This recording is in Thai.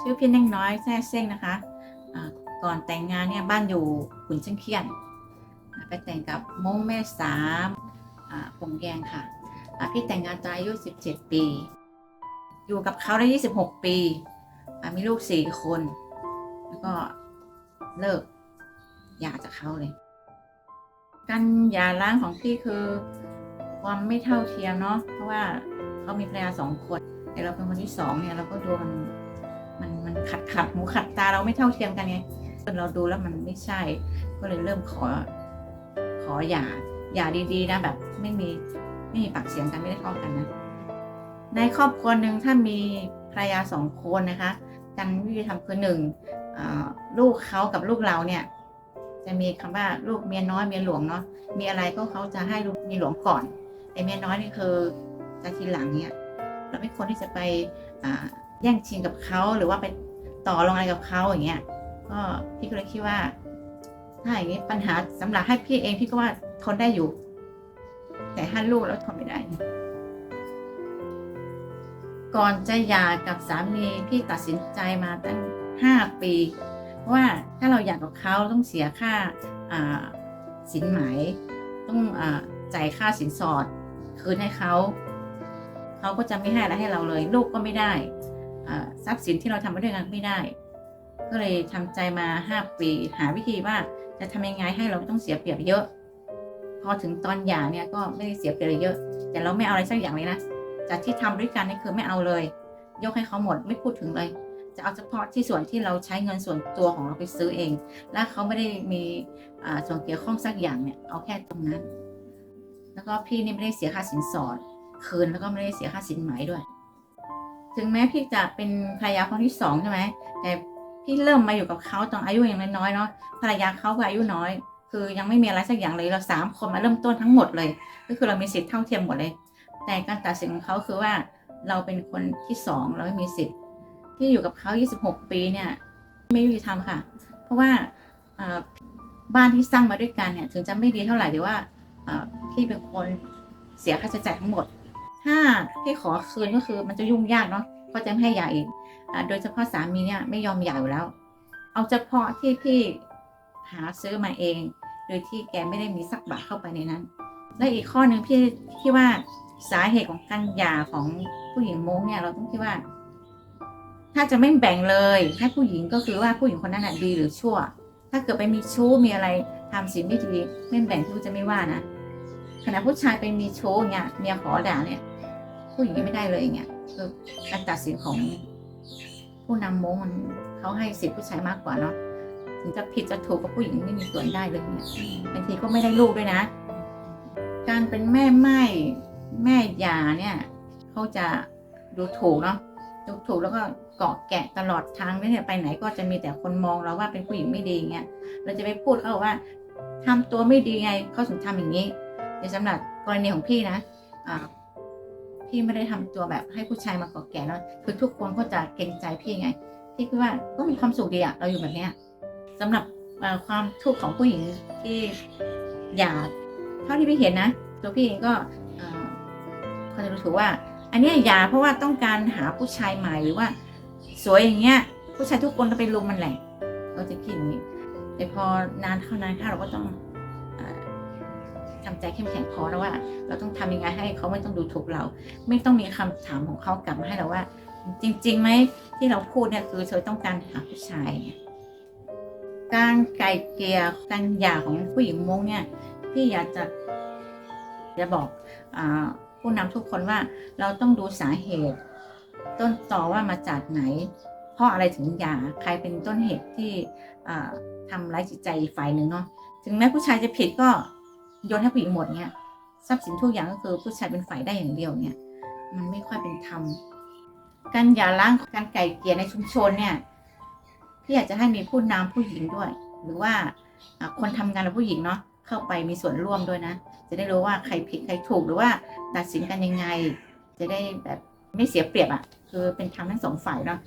ชื่อพี่เน่งน้อยแซ่เซ้งนะคะก่อนแต่งงานเนี่ยบ้านอยู่ขุนเชียงเคียน ไปแต่งกับมงแม่สามปงแยงค่ะพี่แต่งงานตอนอายุ 17 ปี อยู่กับเขาได้ 26 ปี มีลูก 4 คน แล้วก็เลิกหย่าจากเขาเลย การหย่าร้างของพี่คือความไม่เท่าเทียมเนาะเพราะว่าเขามีภรรยาสองคน แต่เราเป็นคนที่สองเนี่ยเราก็ดูมัน มันมันขัดขัดหูขัดตาเราไม่เท่าเทียมกันไงจนเราดูแล้วมันไม่ใช่ ก็เลยเริ่มขอ ขอหย่าหย่าดีๆนะแบบ ไม่มีไม่มีปากเสียงกันไม่ได้ทะเลาะกันนะ ในครอบครัวหนึ่งถ้ามีภรรยาสองคนนะคะการวิธีทำคือหนึ่งลูกเขากับลูกเราเนี่ย จะมีคำว่าลูกเมียน้อยเมียหลวงเนาะมีอะไรก็เขาจะให้ลูกเมียหลวงก่อนแต่เมียน้อยนี่คือจะทีหลังเนี่ยเราไม่ควรที่จะไปอ่า แย่งชิงกับเขาหรือว่าไปต่อรองอะไรกับเขาอย่างเงี้ยก็พี่ก็เลยคิดว่าถ้าอย่างนี้ปัญหาสำหรับให้พี่เองพี่ก็ว่าทนได้อยู่ แต่ถ้าลูกแล้วทนไม่ได้ ก่อนจะหย่ากับสามีพี่ตัดสินใจมาตั้งห้าปีเพราะว่าถ้าเราหย่ากกับเขาต้องเสียค่าอ่าสินไหมต้องอาจ่ายค่าสินสอด คืนให้เขา เขาก็จะไม่ให้อะไรให้เราเลย ลูกก็ไม่ได้ ทรัพย์สินที่เราทำมาด้วยกันไม่ได้ ก็เลยทำใจมาห้าปีหาวิธีว่าจะทำยังไงให้เราไม่ต้องเสียเปรียบเยอะ พอถึงตอนหย่าเนี่ยก็ไม่ได้เสียเปรียบเยอะ แต่เราไม่เอาอะไรสักอย่างเลยนะจากที่ทำด้วยกันนี่คือไม่เอาเลย ยกให้เขาหมดไม่พูดถึงเลย จะเอาเฉพาะที่ส่วนที่เราใช้เงินส่วนตัวของเราไปซื้อเอง และเขาไม่ได้มีส่วนเกี่ยวข้องสักอย่างเนี่ยเอาแค่ตรงนั้น แล้วก็พี่นี่ไม่ได้เสียค่าสินสอด คืนแล้วก็ไม่ได้เสียค่าสินไหมด้วย ถึงแม้พี่จะเป็นภรรยาคนที่สองใช่ไหมแต่พี่เริ่มมาอยู่กับเขาตอนอายุยังน้อยเนาะภรรยาเขาก็อายุน้อย คือยังไม่มีอะไรสักอย่างเลยเราสามคนมาเริ่มต้นทั้งหมดเลย ก็คือเรามีสิทธิ์เท่าเทียมหมดเลย แต่การตัดสินของเขาคือว่าเราเป็นคนที่สองเราไม่มีสิทธิ์ ที่อยู่กับเขา 26 ปีเนี่ยไม่ยุติธรรมค่ะ เพราะว่าบ้านที่สร้างมาด้วยกันเนี่ยถึงจะไม่ดีเท่าไหร่แต่ว่าพี่เป็นคนเสียค่าใช้จ่ายทั้งหมด ถ้าพี่ขอคืนก็คือมันจะยุ่งยากเนาะเพราจะไม่ให้หย่าอีกอ่าโดยเฉพาะสามีเนี่ยไม่ยอมหย่าอยู่แล้ว เอาเฉพาะที่พี่หาซื้อมาเอง โดยที่แกไม่ได้มีสักบาทเข้าไปในนั้น และอีกข้อหนึ่งพี่คิดว่าสาเหตุของการหย่าของผู้หญิงมงเนี่ยเราต้องคิดว่า ถ้าจะไม่แบ่งเลยให้ผู้หญิงก็คือว่าผู้หญิงคนนั้นดีหรือชั่ว ถ้าเกิดไปมีชู้มีอะไรทำสิ่งไม่ดีไม่แบ่งผู้จะไม่ว่านะขณะผู้ชายไปมีชู้เงี้ยเมียขอด่าเนี่ย ผู้หญิงก็ไม่ได้เลยอย่างเงี้ยคือการตัดสินของผู้นำมงมันเขาให้สิทธิผู้ชายมากกว่าเนาะถึงจะผิดจะถูกกับผู้หญิงไม่มีส่วนได้เลยเนี่ยบางทีก็ไม่ได้ลูกด้วยนะ การเป็นแม่ไม้แม่หยาเนี่ยเขาจะดูถูกเนาะดูถูกแล้วก็เกาะแกะตลอดทางไม่เนี่ยไปไหนก็จะมีแต่คนมองเราว่าเป็นผู้หญิงไม่ดีอย่างเงี้ยเราจะไปพูดเขาว่าทำตัวไม่ดีไงเขาถึงทำอย่างนี้ในสำหรับกรณีของพี่นะอ่า พี่ไม่ได้ทำตัวแบบให้ผู้ชายมาเกาะแกะเนาะคือทุกคนก็จะเกรงใจพี่ไง พี่คิดว่าก็มีความสุขดีอะเราอยู่แบบเนี้ยสำหรับความทุกข์ของผู้หญิงที่อยากเท่าที่พี่เห็นนะ ตัวพี่เองก็เอ่อเขาจะรู้สึกว่า อันนี้ยหยาเพราะว่าต้องการหาผู้ชายใหม่หรือว่า สวยอย่างเงี้ย ผู้ชายทุกคนก็ไปลุมมันแหละเราจะคิดอย่างนี้แต่พอนานเข้านานเข้าเราก็ต้อง ทำใจเข้มแข็งพอแล้วว่า เราต้องทำยังไงให้เขาไม่ต้องดูถูกเรา ไม่ต้องมีคำถามของเขากลับมาให้เราว่า จริงๆไหมที่เราพูดเนี่ยคือเธอต้องการหาผู้ชาย การไกลเกลี่ยการหย่าของผู้หญิงมงเนี่ยพี่อยากจะจะบอกอผู้นำทุกคนว่าเราต้องดูสาเหตุ ต้นต่อว่ามาจากไหน เพราะอะไรถึงหย่าใครเป็นต้นเหตุที่อ่าทำร้ายจิตใจฝ่ายหนึ่งเนาะถึงแม้ผู้ชายจะผิดก็ โยนให้ผู้หญิงหมดเนี่ยทรัพย์สินทุกอย่างก็คือผู้ชายเป็นฝ่ายได้อย่างเดียวเนี่ยมันไม่ค่อยเป็นธรรมการหย่าร้างการไก่เกลี่ยในชุมชนเนี่ยพี่อยากจะให้มีผู้นำผู้หญิงด้วย หรือว่าคนทำงานกับผู้หญิงเนาะเข้าไปมีส่วนร่วมด้วยนะ จะได้รู้ว่าใครผิดใครถูกหรือว่าตัดสินกันยังไง จะได้แบบไม่เสียเปรียบอะ่ะคือเป็นธรรมทั้งสองฝ่ายเนาะ